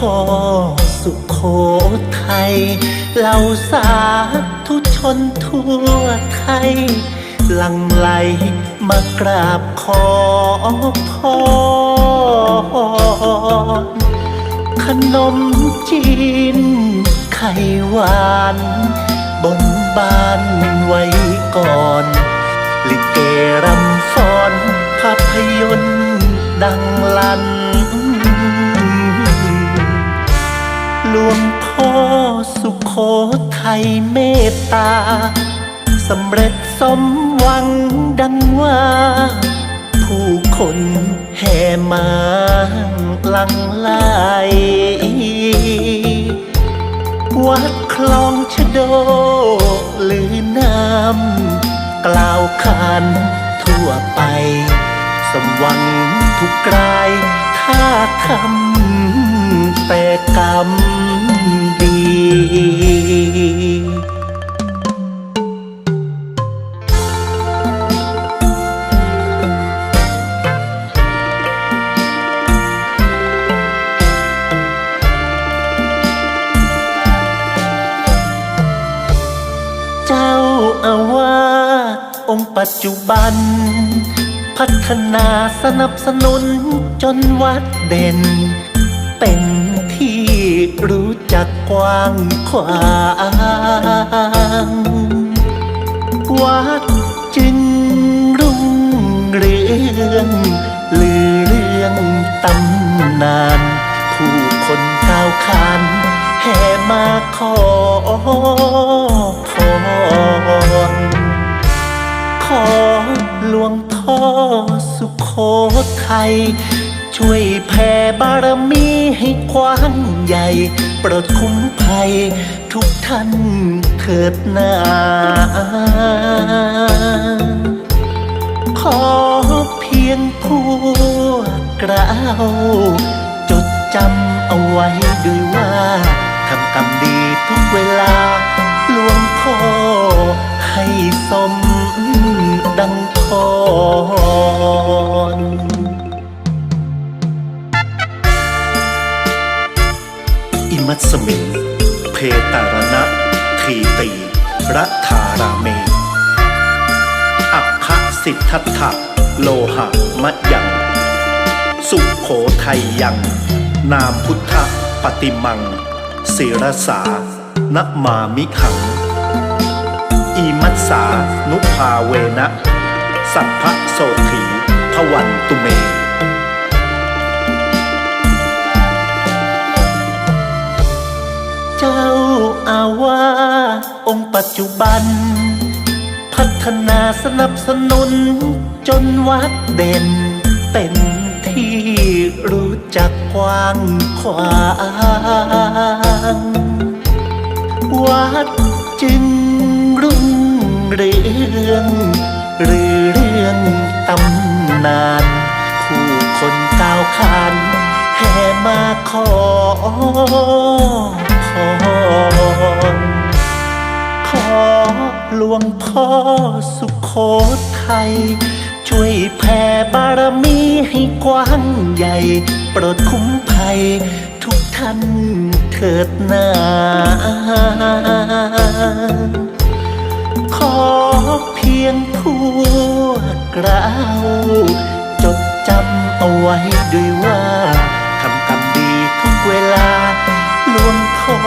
วงพ่อสุโขทัยเหล่าสาธุชนทั่วไทย หลังไหลมากราบขอพรขนมจีนไข่หวาน บนบานไว้ วงพ่อสุขโขทัยเมตตาสำเร็จสมหวังดังว่า ผู้คนแห่มาหลังไหลวัดคลองชะโดลือน้ำกล่าวขานทั่วไป สมหวังทุกรายถ้าทำ แต่กรรมดีเจ้าอาวาสองค์ปัจจุบัน พัฒนาสนับสนุนจนวัดเด่น เป็น รู้จักกว้างขวางวัดจึงรุ่งเรืองลือเรื่องตำนาน ผู้คนก้าวขานแห่มาขอพรขอหลวงพ่อสุขโขทัย ช่วยแผ่บารมีให้กว้างใหญ่ปรดคุ้มภัย ทุกท่านเถิดนาขอเพียงพวกเราจดจำเอาไว้ด้วยว่าทำกรรมดีทุกเวลาหลวงพ่อให้สมดังพร มัสมิง เพตารณะ ทีตีรัฐาราเม อัคคสิทธัตถะโลหะมะยัง สุโขทัยยัง นามพุทธปฏิมังศิรสานมามิหัง อีมัสสานุภาเวนะ สัพพะโสถีพวันตุเม ว่า องค์ปัจจุบัน พัฒนาสนับสนุน จนวัดเด่น เป็นที่รู้จักกว้างขวางวัดจึงรุ่งเรืองหรือเรื่องตำนาน ผู้คนก้าวขานแห่มาขอ หลวงพ่อสุขโขทัยช่วยแผ่บารมีให้กว้างใหญ่ โปรดคุ้มภัย ทุกท่านเถิดนาขอเพียงผู้กล่าวจดจำเอาไว้ด้วยว่าทำกรรมดีทุกเวลาหลวงพ่อ